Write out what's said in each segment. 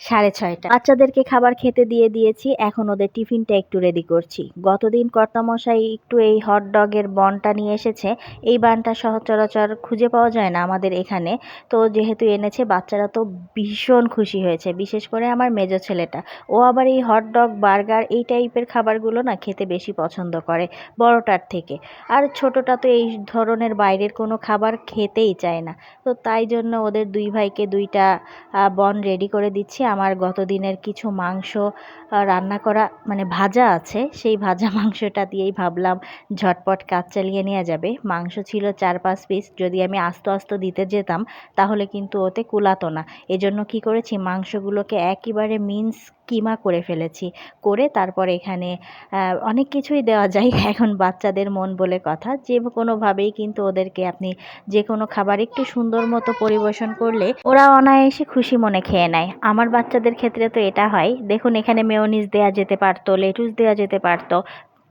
সাড়ে ছয়টা। বাচ্চাদেরকে খাবার খেতে দিয়ে দিয়েছি, এখন ওদের টিফিনটা একটু রেডি করছি। গতদিন কর্তামশাই একটু এই হট ডগের বনটা নিয়ে এসেছে, এই বানটা সহচরাচর খুঁজে পাওয়া যায় না আমাদের এখানে। তো যেহেতু এনেছে, বাচ্চারা তো ভীষণ খুশি হয়েছে, বিশেষ করে আমার মেজো ছেলেটা। ও আবার এই হট ডগ বার্গার এই টাইপের খাবারগুলো না খেতে বেশি পছন্দ করে, বড়টার থেকে। আর ছোটটা তো এই ধরনের বাইরের কোনো খাবার খেতেই চায় না। তো তাই জন্য ওদের দুই ভাইকে দুইটা বন রেডি করে দিচ্ছি। আমার গত দিনের কিছু মাংস রান্না করা মানে ভাজা আছে, সেই ভাজা মাংসটা দিয়েই ভাবলাম ঝটপট কাজ চালিয়ে নেওয়া যাবে। মাংস ছিল চার পাঁচ পিস যদি আমি আস্ত আস্ত দিতে যেতাম, তাহলে কিন্তু ওতে কুলাতো না। এজন্য কি করেছি, মাংসগুলোকে একেবারে মিন্স কিমা করে ফেলেছি। করে তারপর এখানে অনেক কিছুই দেওয়া যায় এখন বাচ্চাদের মন বলে কথা। যে কোনোভাবেই কিন্তু ওদেরকে আপনি যে কোনো খাবার একটু সুন্দর মতো পরিবেশন করলে ওরা অনায়াসে খুশি মনে খেয়ে নেয়। আমার বাচ্চাদের ক্ষেত্রে তো এটা হয়। দেখুন, এখানে মেয়নিজ দেওয়া যেতে পারতো লেটুস দেওয়া যেতে পারতো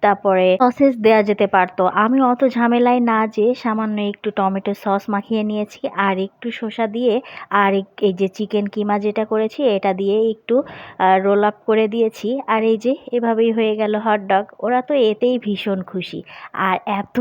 তারপরে সসেস দেওয়া যেতে পারতো। আমি অত ঝামেলায় না যে সামান্য একটু টমেটো সস মাখিয়ে নিয়েছি, আর একটু শসা দিয়ে, আর এই যে চিকেন কিমা যেটা করেছি, এটা দিয়ে একটু রোল আপ করে দিয়েছি। আর এই যে এভাবেই হয়ে গেল হটডগ ওরা তো এতেই ভীষণ খুশি। আর এত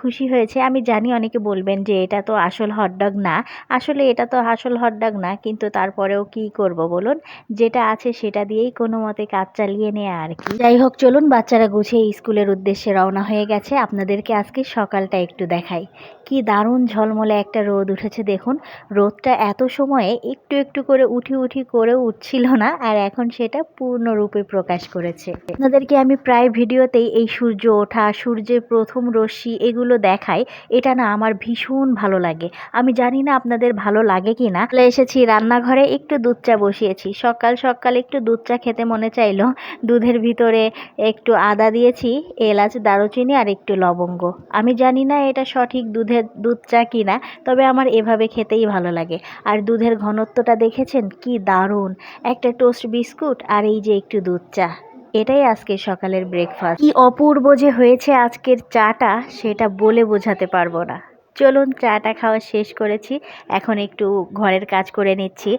খুশি হয়েছে। আমি জানি অনেকে বলবেন যে এটা তো আসল হটডগ না। আসলে এটা তো আসল হটডগ না, কিন্তু তারপরেও কি করব বলুন? যেটা আছে সেটা দিয়েই কোনো মতে কাজ চালিয়ে নেয় আর কি। যাই হোক, চলুন বাচ্চারা গুছিয়ে গুছিয়ে স্কুলের উদ্দেশ্যে রওনা হয়ে গেছে। আপনাদেরকে আজকে সকালটা একটু দেখাই। কি দারুণ ঝলমলে একটা রোদ উঠেছে দেখুন। রোদটা এত সময়ে একটু একটু করে উঠি উঠি করে উঠছিল না আর এখন সেটা পূর্ণরূপে প্রকাশ করেছে। আপনাদেরকে আমি প্রায় ভিডিওতেই এই সূর্য ওঠা, সূর্যের প্রথম রশ্মি এগুলো দেখাই। এটা না আমার ভীষণ ভালো লাগে। আমি জানি না আপনাদের ভালো লাগে কি না এসেছি রান্নাঘরে, একটু দুধ চা বসিয়েছি। সকাল সকাল একটু দুধ চা খেতে মনে চাইলো। দুধের ভিতরে একটু আদা দিয়েছি, এলাচ, দারুচিনি আর একটু লবঙ্গ। আমি জানি না এটা সঠিক দুধের দুধ চা কিনা তবে আমার এভাবে খেতেই ভালো লাগে। আর দুধের ঘনত্বটা দেখেছেন? কি দারুণ! একটা টোস্ট বিস্কুট আর এই যে একটু দুধ চা। এটাই আজকে সকালের ব্রেকফাস্ট কি অপূর্ব যে হয়েছে আজকের চাটা, সেটা বলে বোঝাতে পারব না। চলুন চাটা খাওয়া শেষ করেছি। এখন একটু ঘরের কাজ করে নিচ্ছি।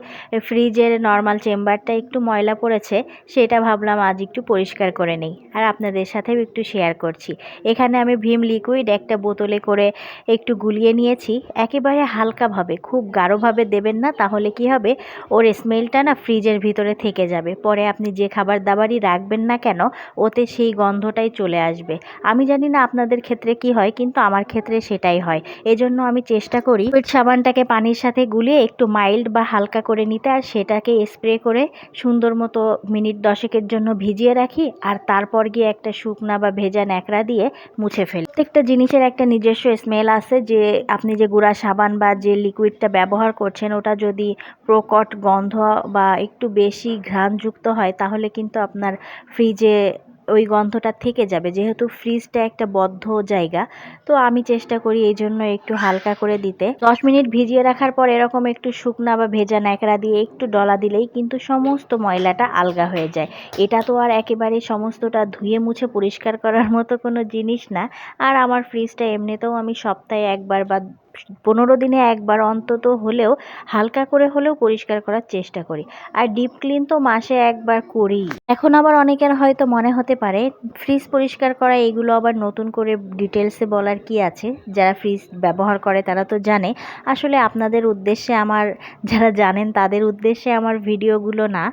ফ্রিজের নর্মাল চেম্বারটা একটু ময়লা পড়েছে, সেটা ভাবলাম আজ একটু পরিষ্কার করে নেই। আর আপনাদের সাথেও একটু শেয়ার করছি। এখানে আমি ভীম লিকুইড একটা বোতলে করে একটু গুলিয়ে নিয়েছি। একেবারে হালকাভাবে, খুব গাঢ়ভাবে দেবেন না, তাহলে কি হবে? ওর স্মেলটা না ফ্রিজের ভিতরে থেকে যাবে। পরে আপনি যে খাবার দাবারই রাখবেন না কেন, ওতে সেই গন্ধটাই চলে আসবে। আমি জানি না আপনাদের ক্ষেত্রে কি হয়, কিন্তু আমার ক্ষেত্রে সেটাই হয়। এজন্য আমি চেষ্টা করি ওই সাবানটাকে পানির সাথে গুলিয়ে একটু মাইল্ড বা হালকা করে নিতে, আর সেটাকে স্প্রে করে সুন্দর মতো মিনিট দশেকের জন্য ভিজিয়ে রাখি, আর তারপর গিয়ে একটা শুকনা বা ভেজা ন্যাকড়া দিয়ে মুছে ফেলি। প্রত্যেকটা জিনিসের একটা নিজস্ব স্মেল আছে, যে আপনি যে গুঁড়া সাবান বা যে লিকুইডটা ব্যবহার করছেন, ওটা যদি প্রকট গন্ধ বা একটু বেশি ঘ্রাণযুক্ত হয়, তাহলে কিন্তু আপনার ফ্রিজে ওই গন্ধটা থেকে যাবে। যেহেতু ফ্রিজটা একটা বদ্ধ জায়গা, তো আমি চেষ্টা করি এই জন্য একটু হালকা করে দিতে। দশ মিনিট ভিজিয়ে রাখার পর এরকম একটু শুকনা বা ভেজা ন্যাকড়া দিয়ে একটু ডলা দিলেই কিন্তু সমস্ত ময়লাটা আলগা হয়ে যায়। এটা তো আর একেবারে সমস্তটা ধুয়ে মুছে পরিষ্কার করার মতো কোনো জিনিস না। আর আমার ফ্রিজটা এমনিতেও আমি সপ্তাহে একবার বা পনেরো দিনে একবার অন্তত হলেও, হালকা করে হলেও পরিষ্কার করার চেষ্টা করি। আর ডিপ ক্লিন তো মাসে একবার করি এখন আবার অনেকের হয়তো মনে হতে পারে ফ্রিজ পরিষ্কার করা, এগুলো আবার নতুন করে ডিটেলসে বলার কি আছে? যারা ফ্রিজ ব্যবহার করে তারা তো জানে। আসলে আপনাদের উদ্দেশ্যে আমার, যারা জানেন তাদের উদ্দেশ্যে আমার ভিডিওগুলো না,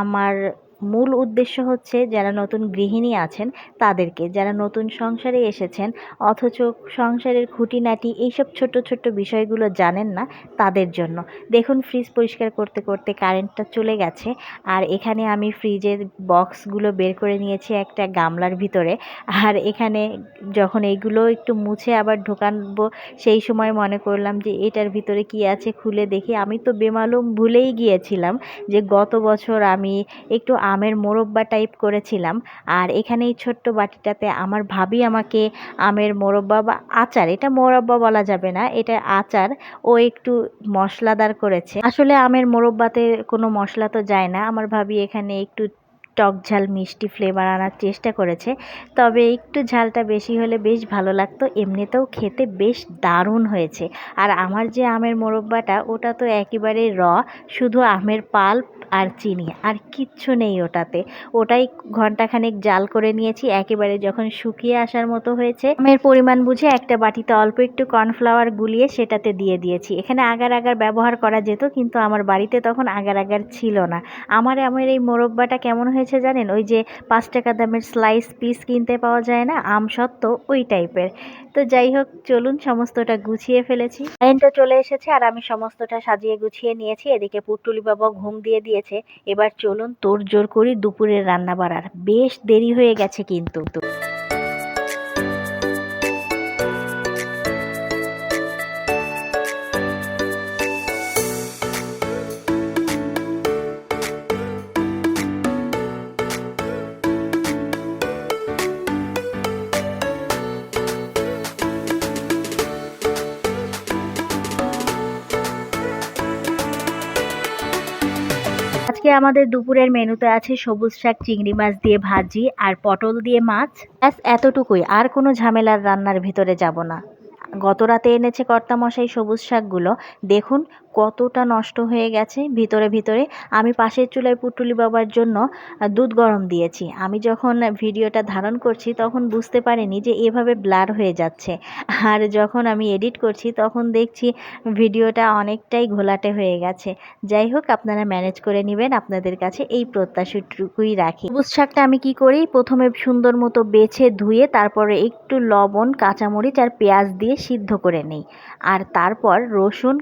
আমার মূল উদ্দেশ্য হচ্ছে যারা নতুন গৃহিণী আছেন তাদেরকে, যারা নতুন সংসারে এসেছেন অথচ সংসারের খুঁটিনাটি এইসব ছোট ছোট বিষয়গুলো জানেন না তাদের জন্য। দেখুন ফ্রিজ পরিষ্কার করতে করতে কারেন্টটা চলে গেছে আর এখানে আমি ফ্রিজের বক্সগুলো বের করে নিয়েছি একটা গামলার ভিতরে। আর এখানে যখন এইগুলো একটু মুছে আবার ঢোকানবো সেই সময় মনে করলাম যে এটার ভিতরে কি আছে খুলে দেখি। আমি তো বেমালুম ভুলেই গিয়েছিলাম যে গত বছর আমি একটু আমের মোরব্বা টাইপ করেছিলাম। আর এখানে এই ছোট্ট বাটিটাতে আমার ভাবি আমাকে আমের মোরব্বা বা আচার, এটা মোরব্বা বলা যাবে না, এটা আচার ও একটু মশলাদার করেছে। আসলে আমের মোরব্বাতে কোনো মশলা তো যায় না, আমার ভাবি এখানে একটু টক ঝাল, মিষ্টি ফ্লেভার আনার চেষ্টা করেছে। তবে একটু ঝালটা বেশি হলে বেশ ভালো লাগতো, এমনিতেও খেতে বেশ দারুণ হয়েছে। আর আমার যে আমের মোরব্বাটা, ওটা তো একেবারে র শুধু আমের পাল্প আর চিনি, আর কিচ্ছু নেই ওটাতে। ওটাই ঘন্টাখানেক জাল করে নিয়েছি, একেবারে যখন শুকিয়ে আসার মতো হয়েছে। আমের পরিমাণ বুঝে একটা বাটিতে অল্প একটু কর্নফ্লাওয়ার গুলিয়ে সেটাতে দিয়ে দিয়েছি। এখানে আগার আগার ব্যবহার করা যেত, কিন্তু আমার বাড়িতে তখন আগার আগার ছিল না। আমার আমের এই মোরব্বাটা কেমন হয়েছে জানেন? ওই যে পাঁচ টাকা দামের স্লাইস পিস কিনতে পাওয়া যায় না? আম সত্ত্ব ওই টাইপের তো যাই হোক, চলুন সমস্তটা গুছিয়ে ফেলেছি। লাইনটা চলে এসেছে আর আমি সমস্তটা সাজিয়ে গুছিয়ে নিয়েছি। এদিকে পুটুলি বাবা ঘুম দিয়ে দিয়েছে। এবার চলুন তোর জোর করি দুপুরের রান্না বাড়ার বেশ দেরি হয়ে গেছে কিন্তু। আমাদের দুপুরের মেনুতে আছে সবুজ শাক, চিংড়ি মাছ দিয়ে ভাজি আর পটল দিয়ে মাছ। ব্যাস, এতটুকুই। আর কোনো ঝামেলার রান্নার ভিতরে যাব না। গত রাতে এনেছে কর্তামশাই সবুজ শাকগুলো। দেখুন কতটা নষ্ট হয়ে গেছে ভিতরে ভিতরে। আমি পাশের চুলায় পুটুলি বাবার জন্য দুধ গরম দিয়েছি। আমি যখন ভিডিওটা ধারণ করছি তখন বুঝতে পারিনি যে এভাবে ব্লার হয়ে যাচ্ছে। আর যখন আমি এডিট করছি তখন দেখছি ভিডিওটা অনেকটাই ঘোলাটে হয়ে গেছে। যাই হোক, আপনারা ম্যানেজ করে নেবেন। আপনাদের কাছে এই প্রত্যাশাটুকুই রাখি। সবুজ শাকটা আমি কি করি? প্রথমে সুন্দর মতো বেছে ধুয়ে তারপরে একটু লবণ, কাঁচামরিচ আর পেঁয়াজ দিয়ে সিদ্ধ করে নেই। আর তারপর রসুন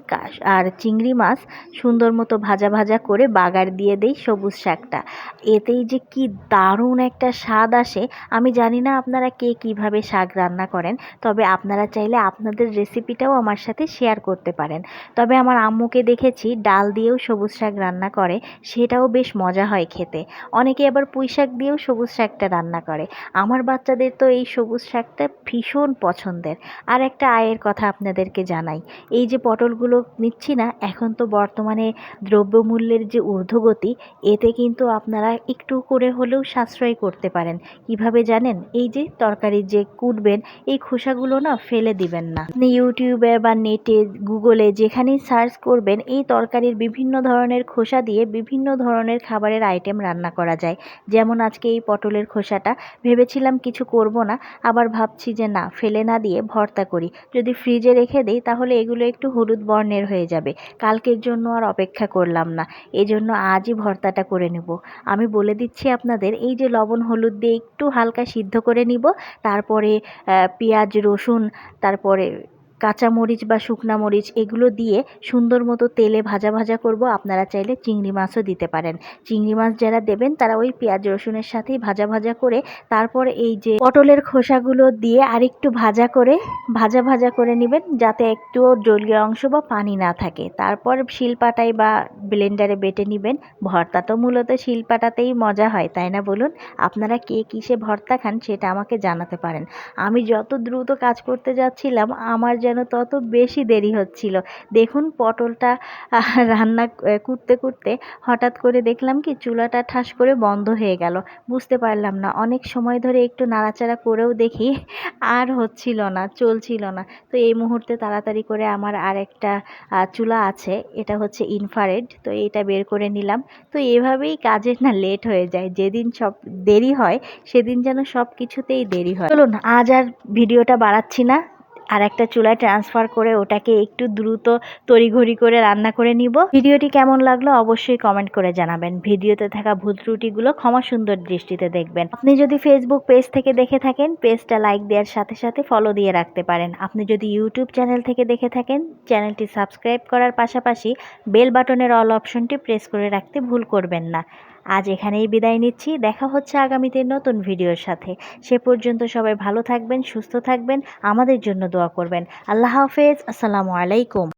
আর চিংড়ি মাছ সুন্দর মতো ভাজা ভাজা করে বাগার দিয়ে দেই সবুজ শাকটা। এতেই যে কি দারুণ একটা স্বাদ আসে, আমি জানি না আপনারা কে কীভাবে শাক রান্না করেন, তবে আপনারা চাইলে আপনাদের রেসিপিটাও আমার সাথে শেয়ার করতে পারেন। তবে আমার আম্মুকে দেখেছি, ডাল দিয়েও সবুজ শাক রান্না করে, সেটাও বেশ মজা হয় খেতে। অনেকে আবার পুঁই শাক দিয়েও সবুজ শাকটা রান্না করে। আমার বাচ্চাদের তো এই সবুজ শাকটা ভীষণ পছন্দের। আর একটা আয়ের কথা আপনাদেরকে জানাই, এই যে পটলগুলো নিচ্ছি না এখন তো বর্তমানে দ্রব্যমূল্যের যে ঊর্ধ্বগতি, এতে কিন্তু আপনারা একটু করে হলেও সাশ্রয় করতে পারেন। কীভাবে জানেন? এই যে তরকারি যে কুটবেন, এই খোসাগুলো না ফেলে দিবেন না। ইউটিউবে বা নেটে, গুগলে যেখানেই সার্চ করবেন, এই তরকারির বিভিন্ন ধরনের খোসা দিয়ে বিভিন্ন ধরনের খাবারের আইটেম রান্না করা যায়। যেমন আজকে এই পটলের খোসাটা, ভেবেছিলাম কিছু করব না, আবার ভাবছি যে না, ফেলে না দিয়ে ভর্তা করি। যদি ফ্রিজে রেখে দেই, তাহলে এগুলো একটু হলুদ বর্ণের হয়ে যাবে। কালকের জন্য আর অপেক্ষা করলাম না। এই জন্য আজই ভর্তাটা করে নেব। আমি বলে দিচ্ছি আপনাদের, এই যে লবণ, হলুদ দিয়ে একটু হালকা সিদ্ধ করে নিব। তারপরে পেঁয়াজ, রসুন, তারপরে কাঁচা মরিচ বা শুকনা মরিচ, এগুলো দিয়ে সুন্দর মতো তেলে ভাজা ভাজা করব। আপনারা চাইলে চিংড়ি মাছও দিতে পারেন। চিংড়ি মাছ যারা দেবেন, তারা ওই পেঁয়াজ, রসুনের সাথেই ভাজা ভাজা করে, তারপর এই যে পটলের খোসাগুলো দিয়ে আরেকটু ভাজা করে, ভাজা ভাজা করে নেবেন, যাতে একটুও জলীয় অংশ বা পানি না থাকে। তারপর শিলপাটায় বা ব্লেন্ডারে বেটে নেবেন। ভর্তা তো মূলত শিলপাটাতেই মজা হয়, তাই না বলুন? আপনারা কে কিসে ভর্তা খান, সেটা আমাকে জানাতে পারেন। আমি যত দ্রুত কাজ করতে যাচ্ছিলাম, আমার যেন তত বেশি দেরি হচ্ছিল। দেখুন পটলটা রান্না করতে করতে হঠাৎ করে দেখলাম কি চুলাটা ঠাস করে বন্ধ হয়ে গেল। বুঝতে পারলাম না, অনেক সময় ধরে একটু নাড়াচাড়া করেও দেখি আর হচ্ছিল না, চলছিল না। তো এই মুহূর্তে তাড়াতাড়ি করে আমার আর একটা চুলা আছে, এটা হচ্ছে ইনফারেড তো এটা বের করে নিলাম। তো এভাবেই কাজের না লেট হয়ে যায়, যেদিন সব দেরি হয়, সেদিন যেন সব কিছুতেই দেরি হয়। চলুন, আজ আর ভিডিওটা বাড়াচ্ছি না। আর একটা চুলায় ট্রান্সফার করে ওটাকে একটু দ্রুত তড়িঘড়ি করে রান্না করে নিব। ভিডিওটি কেমন লাগল অবশ্যই কমেন্ট করে জানাবেন। ভিডিওতে থাকা ভূত ত্রুটিগুলো ক্ষমা সুন্দর দৃষ্টিতে দেখবেন। আপনি যদি ফেসবুক পেজ থেকে দেখে থাকেন পেজটা লাইক দেওয়ার সাথে সাথে ফলো দিয়ে রাখতে পারেন। আপনি যদি ইউটিউব চ্যানেল থেকে দেখে থাকেন চ্যানেলটি সাবস্ক্রাইব করার পাশাপাশি বেল বাটনের অল অপশনটি প্রেস করে রাখতে ভুল করবেন না। আজ এখানেই বিদায় নিচ্ছি। দেখা হচ্ছে আগামীতে নতুন ভিডিওর সাথে। সে পর্যন্ত সবাই ভালো থাকবেন, সুস্থ থাকবেন, আমাদের জন্য দোয়া করবেন। আল্লাহ হাফেজ, আসসালামু আলাইকুম।